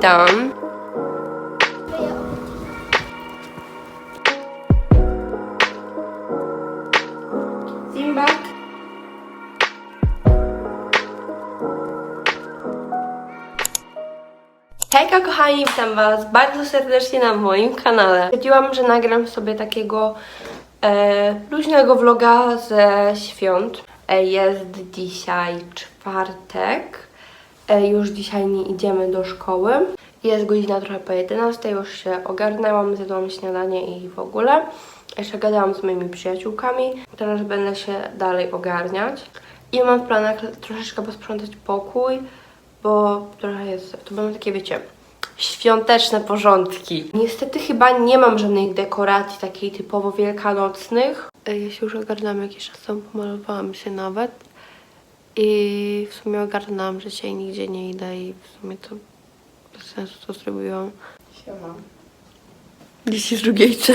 witam. Zimbak. Hejka kochani, witam was bardzo serdecznie na moim kanale. Stwierdziłam, że nagram sobie takiego e, luźnego vloga ze świąt. E, jest dzisiaj czwartek. E, już dzisiaj nie idziemy do szkoły. Jest godzina trochę po 11, już się ogarnęłam, zjadłam śniadanie i w ogóle. Jeszcze gadałam z moimi przyjaciółkami. Teraz będę się dalej ogarniać. I mam w planach troszeczkę posprzątać pokój, bo trochę jest, to będą takie, wiecie, świąteczne porządki. Niestety chyba nie mam żadnych dekoracji takich typowo wielkanocnych. E, Ja się już ogarnęłam jakiś czas temu, pomalowałam się nawet. I w sumie ogarnęłam, że dzisiaj nigdzie nie idę i w sumie to bez sensu to zrobiłam. Siema. Dzieci z drugiejce.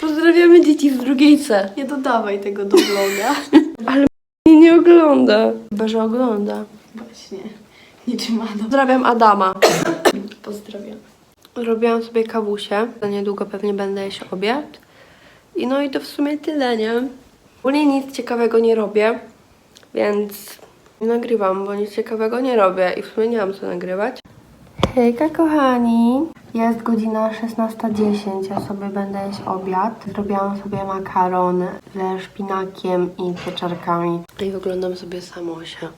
Pozdrawiamy dzieci z drugiejce. Nie dodawaj tego do vloga. Nie, nie ogląda. Chyba, że ogląda. Właśnie. Niczym Adam. Pozdrawiam Adama. Pozdrawiam. Zrobiłam sobie kawusie. Za niedługo pewnie będę jeść obiad. I no i to w sumie tyle, nie? Ogólnie nic ciekawego nie robię, więc nie nagrywam, bo nic ciekawego nie robię i w sumie nie mam co nagrywać. Hejka kochani! Jest godzina 16.10, ja sobie będę jeść obiad. Zrobiłam sobie makaron ze szpinakiem i pieczarkami. I wyglądam sobie samosia.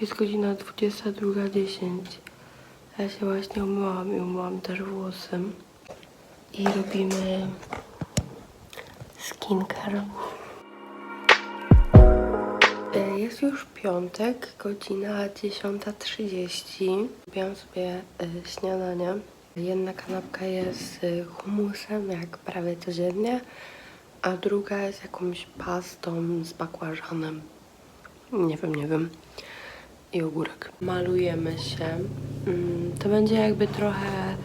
Jest godzina 22.10. Ja się właśnie umyłam i umyłam też włosy. I robimy skincare. E, Jest już piątek, godzina 10.30. Robiłam sobie e, śniadanie. Jedna kanapka jest z humusem, jak prawie codziennie, a druga jest jakąś pastą z bakłażanem. Nie wiem, nie wiem. I ogórek. Malujemy się. Mm, To będzie jakby trochę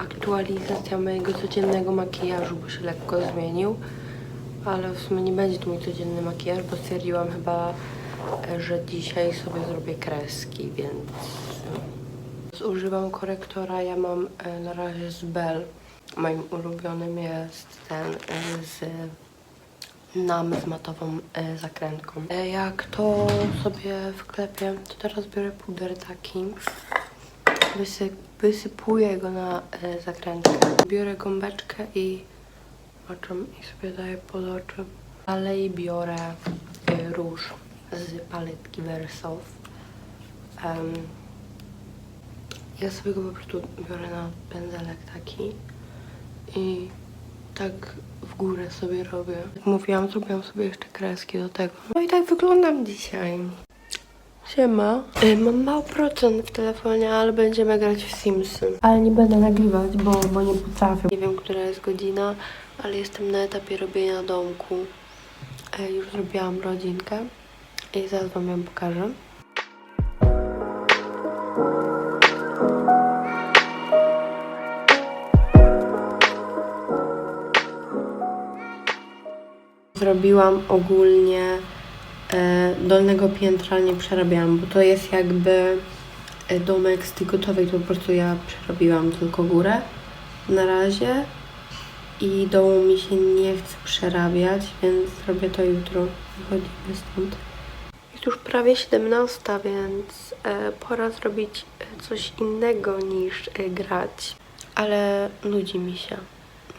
aktualizacja mojego codziennego makijażu, bo się lekko zmienił. Ale w sumie nie będzie to mój codzienny makijaż, bo stwierdziłam chyba, że dzisiaj sobie zrobię kreski, więc Używam korektora, ja mam e, na razie z Bell. Moim ulubionym jest ten e, z nam z matową e, zakrętką. Jak to sobie wklepię, to teraz biorę puder taki, wysy, wysypuję go na e, zakrętkę. Biorę gąbeczkę i oczom i sobie daję pod oczy. Dalej biorę e, róż z paletki Versof. Em, ja sobie go po prostu biorę na pędzelek taki i tak w górę sobie robię. Jak mówiłam, zrobiłam sobie jeszcze kreski do tego. No i tak wyglądam dzisiaj. Siema. Y, Mam mało procent w telefonie, ale będziemy grać w Simsy. Ale nie będę nagrywać, bo, bo nie potrafię. Nie wiem, która jest godzina, ale jestem na etapie robienia domku. E, Już zrobiłam rodzinkę i zaraz wam ją pokażę. Zrobiłam ogólnie dolnego piętra, nie przerabiałam, bo to jest jakby e, domek z tej gotowej, to po prostu ja przerobiłam tylko górę na razie i dołu mi się nie chce przerabiać, więc zrobię to jutro. Wychodzimy stąd. Jest już prawie 17, więc e, pora zrobić e, coś innego niż e, grać. Ale nudzi mi się.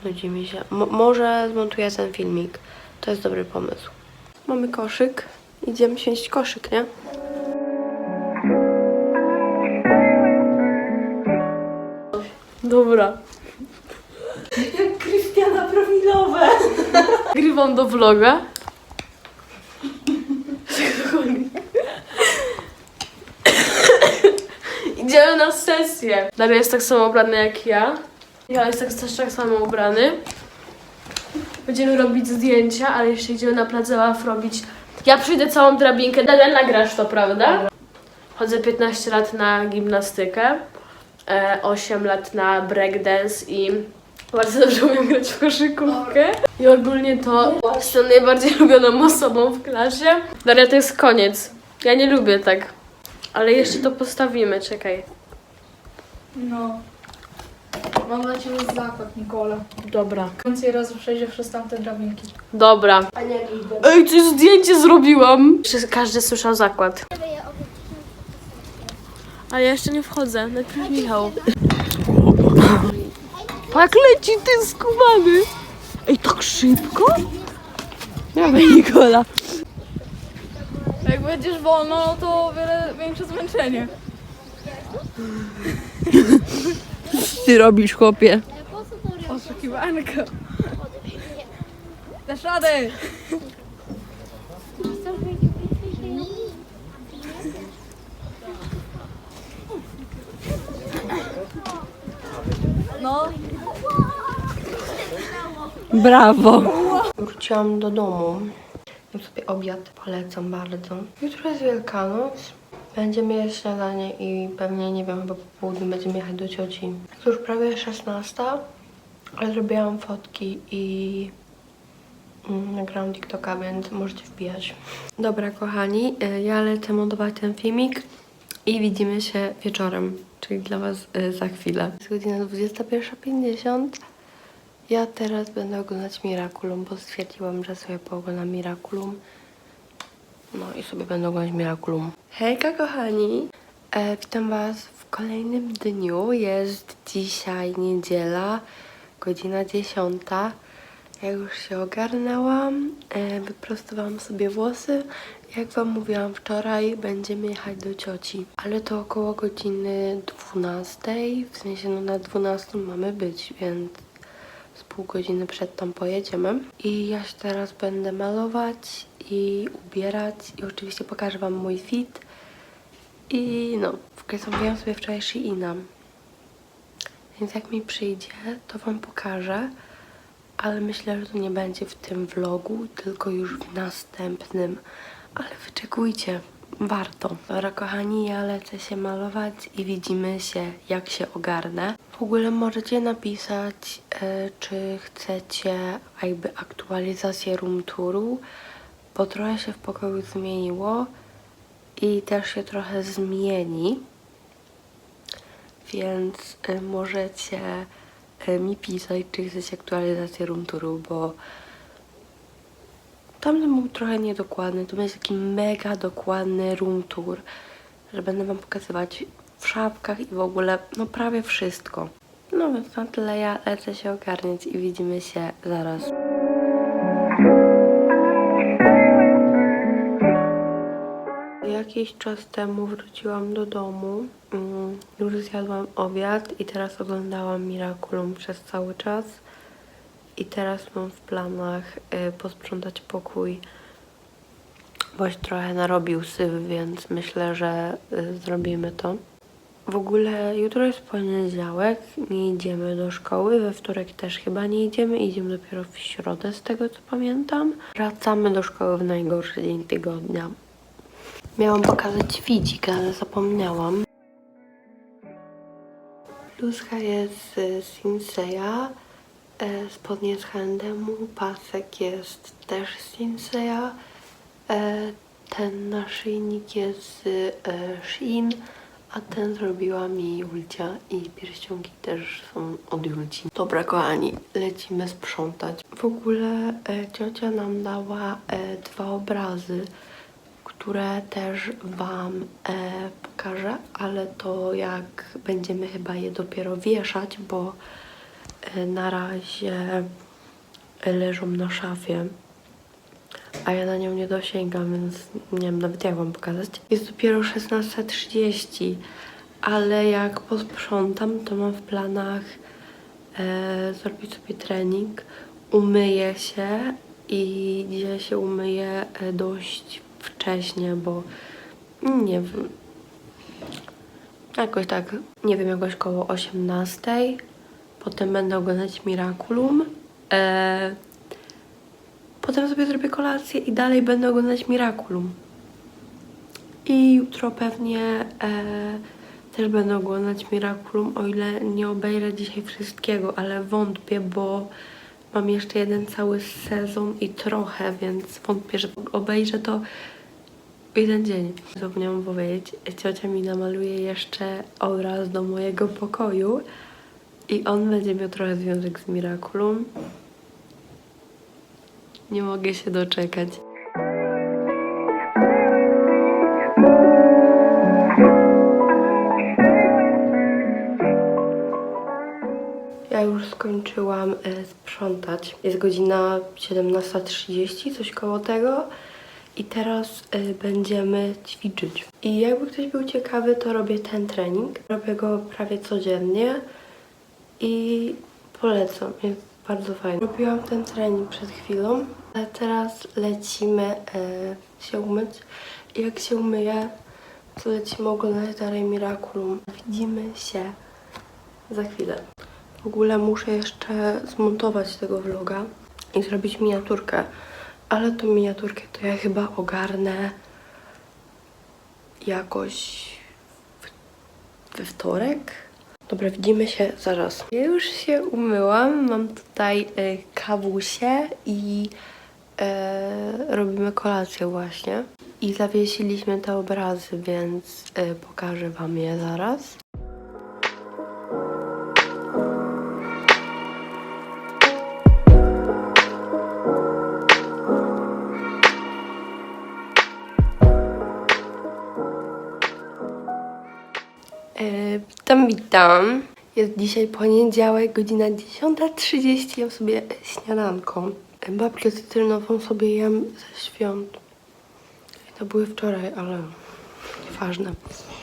Nudzi mi się. Mo- może zmontuję ten filmik. To jest dobry pomysł. Mamy koszyk. Idziemy siąść koszyk, nie? Dobra. Jak Krystiana profilowe. Grywam do vloga. Idziemy na sesję. Daria jest tak samo ubrany jak ja. Ja jest tak, też tak samo ubrany. Będziemy robić zdjęcia, ale jeszcze idziemy na plac zabaw robić. Ja przyjdę całą drabinkę. Daria, nagrasz to, prawda? Chodzę 15 lat na gimnastykę, e, 8 lat na breakdance i Bardzo dobrze umiem grać w koszykówkę. I ogólnie to jestem najbardziej lubioną osobą w klasie. Daria, to jest koniec. Ja nie lubię tak. Ale jeszcze to postawimy, czekaj. No. Mam dla Ciebie zakład, Nikola. Dobra. Więcej razy przejdzie przez tamte drabinki. Dobra. A nie idę. Ej, coś zdjęcie zrobiłam! Każdy słyszał zakład. A ja jeszcze nie wchodzę, najpierw Michał. Tak leci ten skubany! Ej, tak szybko? Dawaj, Nikola. Jak będziesz wolno, no to o wiele większe zmęczenie. Ty robisz, chłopie. Oszukiwanka. Dasz radę! No, Brawo. Wróciłam do domu. Jem sobie obiad. Polecam bardzo. Jutro jest Wielkanoc. Będziemy jeść śniadanie i pewnie, nie wiem, chyba po południu będziemy jechać do cioci. Już prawie 16, ale zrobiłam fotki i mm, nagrałam TikToka, więc możecie wbijać. Dobra, kochani, y, ja lecę montować ten filmik i widzimy się wieczorem, czyli dla Was y, za chwilę. Jest godzina 21.50. Ja teraz będę oglądać Miraculum, bo stwierdziłam, że sobie pooglądam Miraculum. No i sobie będę oglądać Miraculum. Hejka kochani! E, witam Was w kolejnym dniu. Jest dzisiaj niedziela, godzina 10. Ja już się ogarnęłam, e, wyprostowałam sobie włosy. Jak Wam mówiłam wczoraj, będziemy jechać do cioci, ale to około godziny 12. W sensie no na 12 mamy być, więc z pół godziny przed tam pojedziemy. I ja się teraz będę malować i ubierać i oczywiście pokażę Wam mój fit. I no, w ogóle zamówiłam sobie wczoraj Sheina. Więc jak mi przyjdzie, to Wam pokażę. Ale myślę, że to nie będzie w tym vlogu, tylko już w następnym. Ale wyczekujcie, warto. Dobra, kochani, ja lecę się malować i widzimy się, jak się ogarnę. W ogóle możecie napisać, e, czy chcecie jakby aktualizację room touru, bo trochę się w pokoju zmieniło i też się trochę zmieni. Więc y, możecie y, mi pisać, czy chcecie aktualizację room touru, bo tamten był trochę niedokładny. To będzie taki mega dokładny room tour, że będę wam pokazywać w szapkach i w ogóle, no prawie wszystko. No więc na tyle ja lecę się ogarniać i widzimy się zaraz. Jakiś czas temu wróciłam do domu. Mm, Już zjadłam obiad i teraz oglądałam Miraculum przez cały czas. I teraz mam w planach y, posprzątać pokój. Boś trochę narobił syf, więc myślę, że y, zrobimy to. W ogóle jutro jest poniedziałek, nie idziemy do szkoły, we wtorek też chyba nie idziemy, idziemy dopiero w środę z tego co pamiętam. Wracamy do szkoły w najgorszy dzień tygodnia. Miałam pokazać widzik, ale zapomniałam. Bluzka jest z Sinseya, e, spodnie z H&M, pasek jest też z Sinseya, e, ten naszyjnik jest z e, Shein, a ten zrobiła mi Julcia i pierścionki też są od Julci. Dobra kochani, lecimy sprzątać. W ogóle e, ciocia nam dała e, dwa obrazy, które też Wam e, pokażę, ale to jak będziemy chyba je dopiero wieszać, bo e, na razie leżą na szafie, a ja na nią nie dosięgam, więc nie wiem nawet jak Wam pokazać. Jest dopiero 16.30, ale jak posprzątam, to mam w planach e, zrobić sobie trening, umyję się i dzisiaj się umyję e, dość wcześnie, bo nie wiem, jakoś tak, nie wiem, jakoś koło 18. Potem będę oglądać Miraculum. E, potem sobie zrobię kolację i dalej będę oglądać Miraculum. I jutro pewnie e, Też będę oglądać Miraculum, o ile nie obejrzę dzisiaj wszystkiego, ale wątpię, bo mam jeszcze jeden cały sezon i trochę, więc wątpię, że obejrzę to jeden dzień. Zapomniałam powiedzieć, ciocia mi namaluje jeszcze obraz do mojego pokoju i on będzie miał trochę związek z Miraculum. Nie mogę się doczekać. Ja już skończyłam e, sprzątać. Jest godzina 17.30, coś koło tego. I teraz e, będziemy ćwiczyć. I jakby ktoś był ciekawy, to robię ten trening. Robię go prawie codziennie i polecam. Jest bardzo fajny. Robiłam ten trening przed chwilą, ale teraz lecimy e, się umyć. Jak się umyję, to lecimy oglądać dalej Miraculum. Widzimy się za chwilę. W ogóle muszę jeszcze zmontować tego vloga i zrobić miniaturkę. Ale tą miniaturkę to ja chyba ogarnę jakoś we wtorek. Dobra, widzimy się zaraz. Ja już się umyłam, mam tutaj y, kawusię i e, robimy kolację właśnie. I zawiesiliśmy te obrazy, więc y, pokażę wam je zaraz. Witam. Jest dzisiaj poniedziałek, godzina 10.30. Jem sobie śniadanko. Babkę cytrynową sobie jem ze świąt. To były wczoraj, ale nieważne.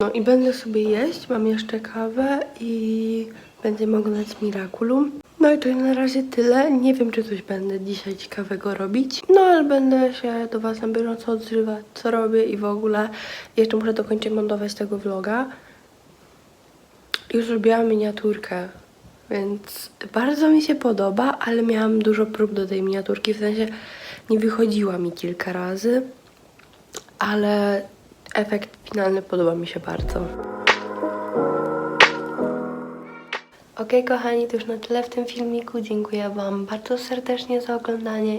No i będę sobie jeść. Mam jeszcze kawę i będziemy oglądać Miraculum. No i to na razie tyle. Nie wiem, czy coś będę dzisiaj ciekawego robić. No ale będę się do Was na bieżąco odzywać, co robię i w ogóle. Jeszcze muszę dokończyć montować tego vloga. Już zrobiłam miniaturkę, więc bardzo mi się podoba, ale miałam dużo prób do tej miniaturki, w sensie nie wychodziła mi kilka razy, ale efekt finalny podoba mi się bardzo. Ok, kochani, to już na tyle w tym filmiku. Dziękuję Wam bardzo serdecznie za oglądanie